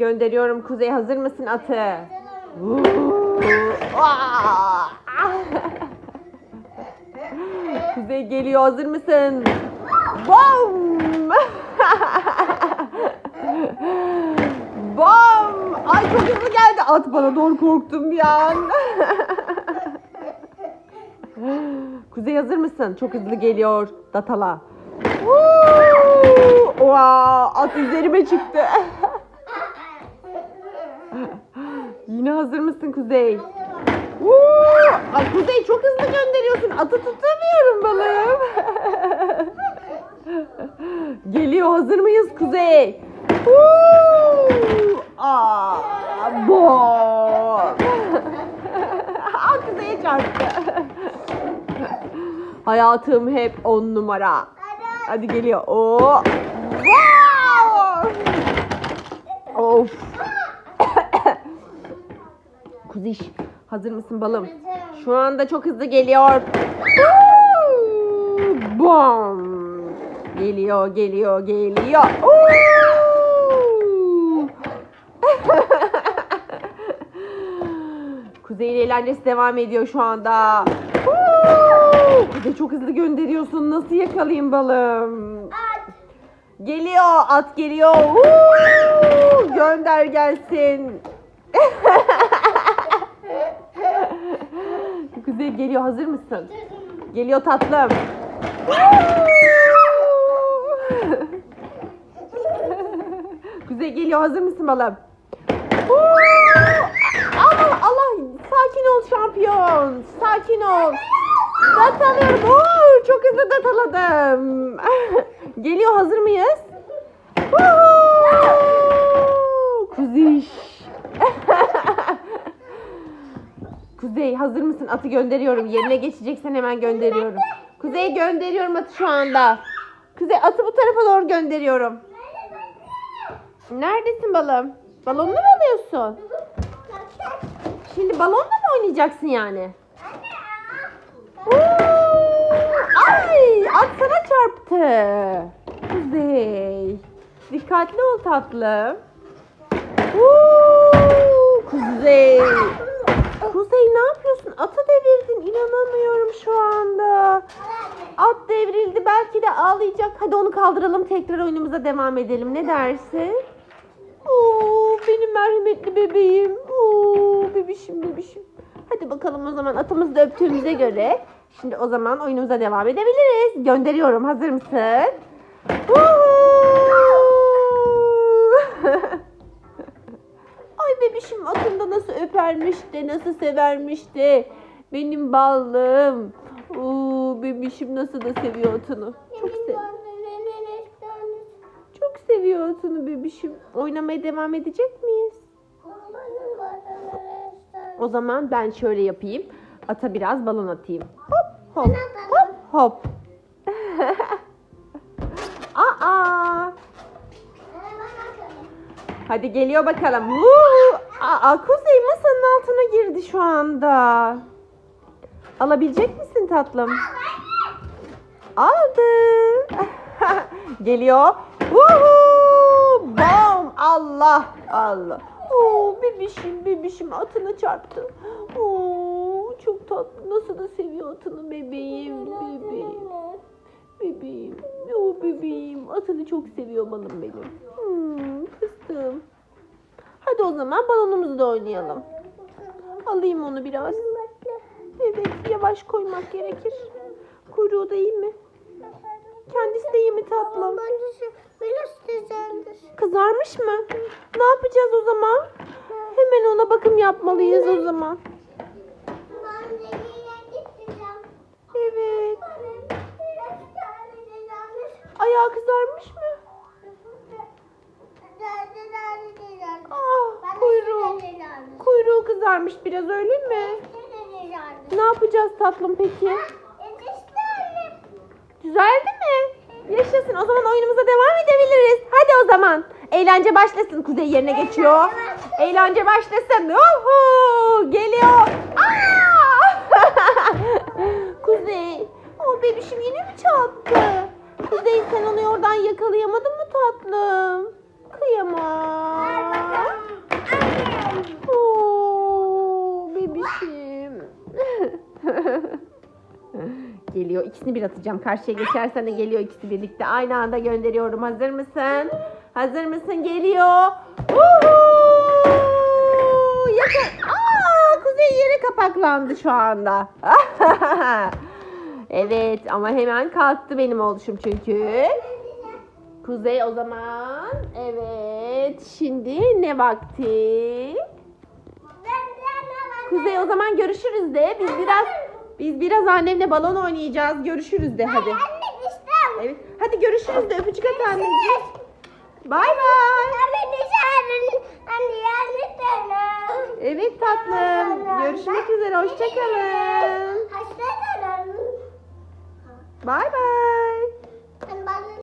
Gönderiyorum Kuzey hazır mısın atı? Kuzey geliyor hazır mısın? Bom! Bom! Ay çok hızlı geldi. At bana doğru korktum bir an. Kuzey hazır mısın? Çok hızlı geliyor. Datala. Wow, at üzerime çıktı. Hazır mısın Kuzey? Woo! Ay Kuzey çok hızlı gönderiyorsun. Atı tutamıyorum balım. Geliyor hazır mıyız Kuzey? Woo! Aa, bom! Aa, Kuzey'e çarptı. Hayatım hep on numara. Hadi geliyor. Oo. Wow! Of. Kuziş hazır mısın balım? Şu anda çok hızlı geliyor. Bom. Geliyor, geliyor, geliyor. Oo! Kuzey eğlencesi devam ediyor şu anda. Kuzey çok hızlı gönderiyorsun. Nasıl yakalayayım balım? Geliyor, at geliyor. Gönder gelsin. Kuzey geliyor, hazır mısın? Geliyor tatlım. Kuzey geliyor, hazır mısın balım? Allah Allah, sakin ol şampiyon. Sakin ol. Datalıyorum. Oo, çok hızlı dataladım. geliyor, hazır mıyız? Woohoo! Kuziş. Kuzey hazır mısın? Atı gönderiyorum. Yerine geçeceksen hemen gönderiyorum. Kuzey gönderiyorum atı şu anda. Kuzey atı bu tarafa doğru gönderiyorum. Neredesin balım? Balonunu mu alıyorsun? Şimdi balonla mı oynayacaksın yani? Ay at sana çarptı. Kuzey. Dikkatli ol tatlım. Oo! Kuzey. Kuzey ne yapıyorsun? Atı devirdin. İnanamıyorum şu anda. At devrildi. Belki de ağlayacak. Hadi onu kaldıralım. Tekrar oyunumuza devam edelim. Ne dersin? Oo, benim merhametli bebeğim. Oo, bebişim bebişim. Hadi bakalım o zaman atımızı da öptüğümüze göre. Şimdi o zaman oyunumuza devam edebiliriz. Gönderiyorum. Hazır mısın? Woo! Nasıl öpermiş de nasıl severmiş de. Benim ballım. Oo, bebişim nasıl da seviyor atını. Çok sev çok seviyor atını bebişim. Oynamaya devam edecek miyiz? O zaman ben şöyle yapayım. Ata biraz balon atayım. Hop hop hop hop. Aa! Hadi geliyor bakalım. Woo! Aa, Kuzey masanın altına girdi şu anda. Alabilecek misin tatlım? Aldı. geliyor. Woohoo! Bom! Allah! Allah! Oo, bebişim bebişim atına çarptı. Oo, çok tatlı. Nasıl da seviyor atını bebeğim. Bebeğim. Bebeğim. O bebeğim. Atını çok seviyor balım benim. Hmm, fıstığım. Hadi o zaman balonumuzu da oynayalım. Alayım onu biraz. Evet yavaş koymak gerekir. Kuyruğu da iyi mi? Kendisi de iyi mi tatlım? Kızarmış mı? Ne yapacağız o zaman? Hemen ona bakım yapmalıyız o zaman. Evet. Ayağı kızarmış mı? Ah kuyruğu. Kuyruğu kızarmış biraz öyle mi? Ne yapacağız tatlım peki? Düzeldi mi? Yaşasın. O zaman oyunumuza devam edebiliriz. Hadi o zaman. Eğlence başlasın. Kuzey yerine geçiyor. Eğlence başlasın. Uhu! Geliyor. Aa! Kuzey. O bebişim yine mi çarptı? Kuzey sen onu oradan yakalayamadın mı tatlım? kıyamam. Oo, bebişim. Geliyor. İkisini bir atacağım. Karşıya geçersen de geliyor ikisi birlikte. Aynı anda gönderiyorum. Hazır mısın? Hazır mısın? Geliyor. Uhu! Yakın. Aa, Kuzey yere kapaklandı şu anda. evet ama hemen kalktı benim oluşum çünkü. Kuzey o zaman. Evet. Şimdi ne vakti? Kuzey o zaman görüşürüz de. Biz biraz biz biraz annemle balon oynayacağız. Görüşürüz de hadi. Evet. Hadi görüşürüz de öpücük at anneciğim. Bay bay. Evet tatlım. Görüşmek üzere. Hoşçakalın. Bay bay.